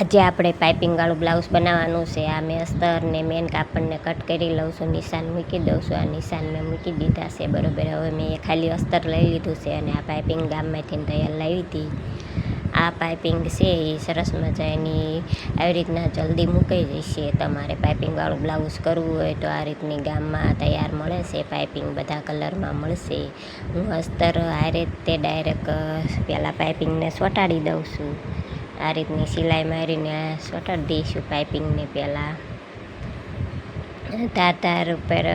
આજે આપણે પાઇપિંગવાળું બ્લાઉઝ બનાવવાનું છે. આ મેં અસ્તર ને મેન કાપડને કટ કરી લઉં છું. નિશાન મૂકી દઉં છું. આ નિશાન મેં મૂકી દીધા છે. બરોબર, હવે મેં ખાલી અસ્તર લઈ લીધું છે અને આ પાઇપિંગ ગામમાંથી તૈયાર લાવી હતી. આ પાઇપિંગ છે એ સરસ મજા એની આવી રીતના જલ્દી મૂકાઈ જશે. તમારે પાઇપિંગવાળું બ્લાઉઝ કરવું હોય તો આ રીતની ગામમાં તૈયાર મળે છે. પાઇપિંગ બધા કલરમાં મળશે. હું અસ્તર આ રીતે ડાયરેક્ટ પહેલાં પાઇપિંગને સોટાડી દઉં છું. આ રીતની સિલાઈ મારીને સ્વટર દઈશું પાઇપિંગને પહેલાં. ધાર ધાર ઉપર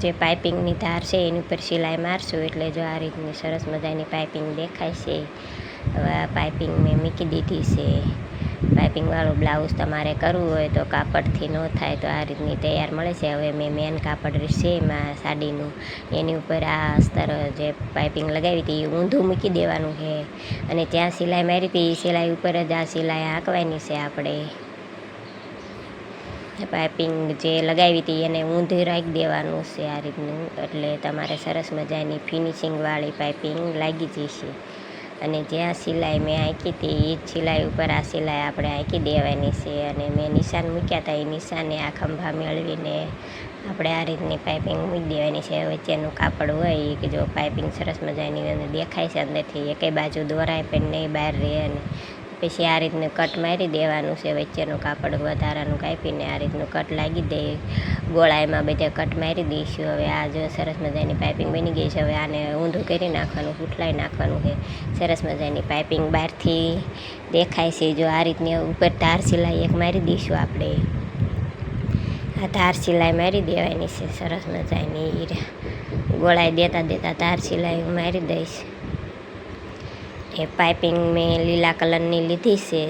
જે પાઇપિંગની ધાર છે એની ઉપર સિલાઈ મારશું. એટલે જો આ રીતની સરસ મજાની પાઇપિંગ દેખાય છે. હવે આ પાઇપિંગ મેં મૂકી દીધી છે. પાઇપિંગવાળું બ્લાઉઝ તમારે કરવું હોય તો કાપડથી ન થાય તો આ રીતની તૈયાર મળે છે. હવે મેં મેન કાપડ છે એમાં સાડીનું. એની ઉપર આ અસ્તર જે પાઇપિંગ લગાવી હતી એ ઊંધું મૂકી દેવાનું છે. અને ત્યાં સિલાઈ મારી હતી, એ સિલાઈ ઉપર જ આ સિલાઈ હાંકવાની છે આપણે. પાઇપિંગ જે લગાવી હતી એને ઊંધી રાખી દેવાનું છે આ રીતનું. એટલે તમારે સરસ મજાની ફિનિશિંગવાળી પાઇપિંગ લાગી જશે. અને જ્યાં સિલાઈ મેં આંકી હતી એ જ સિલાઈ ઉપર આ સિલાઈ આપણે આંકી દેવાની છે. અને મેં નિશાન મૂક્યા હતા એ નિશાને આ ખંભા મેળવીને આપણે આ રીતની પાઇપિંગ મૂકી દેવાની છે. વચ્ચેનું કાપડ હોય કે જો પાઇપિંગ સરસ મજાની અંદર દેખાય છે અંદરથી એકે બાજુ દોરાય પણ નહીં, બહાર રહે અને પછી આ રીતનું કટ મારી દેવાનું છે, વચ્ચેનું કાપડ વધારાનું કાપીને આ રીતનું કટ લાગી દે. ગોળાઈમાં બધા કટ મારી દઈશું. હવે આ જો સરસ મજાની પાઇપિંગ બની ગઈ છે. હવે આને ઊંધું કરી નાખવાનું ફૂટલાઈ નાખવાનું છે. સરસ મજાની પાઇપિંગ બહારથી દેખાય છે. જો આ રીતની ઉપર ધાર સિલાઈ એક મારી દઈશું આપણે. આ ધાર સિલાઈ મારી દેવાની છે. સરસ મજાની ગોળાઈ દેતા દેતા ધાર સિલાઈ હું મારી દઈશ. એ પાઇપિંગ મેં લીલા કલરની લીધી છે.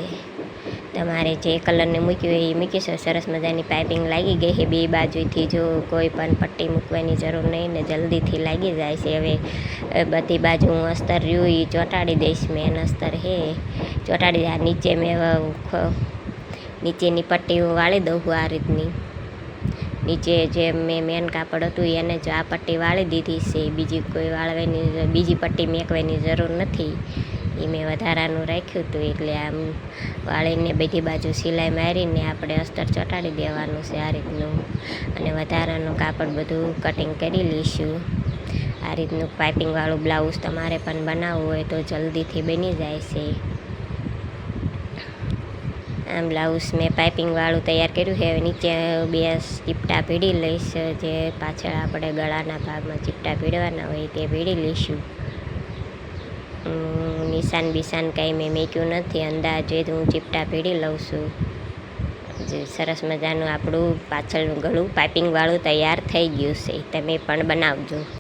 તમારે જે કલરને મૂક્યું હોય એ મૂકીશો સરસ મજાની પાઇપિંગ લાગી ગઈ છે બે બાજુથી. જો કોઈ પણ પટ્ટી મૂકવાની જરૂર નહીં ને જલ્દીથી લાગી જાય છે. હવે બધી બાજુ હું અસ્તર રહ્યું એ ચોંટાડી દઈશ મેન અસ્તર હે, ચોંટાડી આ નીચે મેં નીચેની પટ્ટી હું વાળી દઉં છું આ રીતની. નીચે જે મેં મેન કાપડ હતું એને જ આ પટ્ટી વાળી દીધી છે. બીજી કોઈ વાળવાની બીજી પટ્ટી મેકવાની જરૂર નથી. એ મેં વધારાનું રાખ્યું હતું એટલે આમ વાળીને બધી બાજુ સિલાઈ મારીને આપણે અસ્તર ચોંટાડી દેવાનું છે આ રીતનું. અને વધારાનું કાપડ બધું કટિંગ કરી લઈશું. આ રીતનું પાઇપિંગવાળું બ્લાઉઝ તમારે પણ બનાવવું હોય તો જલ્દીથી બની જાય છે. આમ બ્લાઉઝ મેં પાઇપિંગવાળું તૈયાર કર્યું છે. નીચે બે ચીપટા પીડી લઈશ. જે પાછળ આપણે ગળાના ભાગમાં ચીપટા પીડવાના હોય તે પીડી લઈશું. નિશાન બિશાન કાંઈ મેં મેક્યું નથી. અંદાજે હું ચીપટા પીડી લઉં છું. જે સરસ મજાનું આપણું પાછળનું ગળું પાઇપિંગવાળું તૈયાર થઈ ગયું છે. તમે પણ બનાવજો.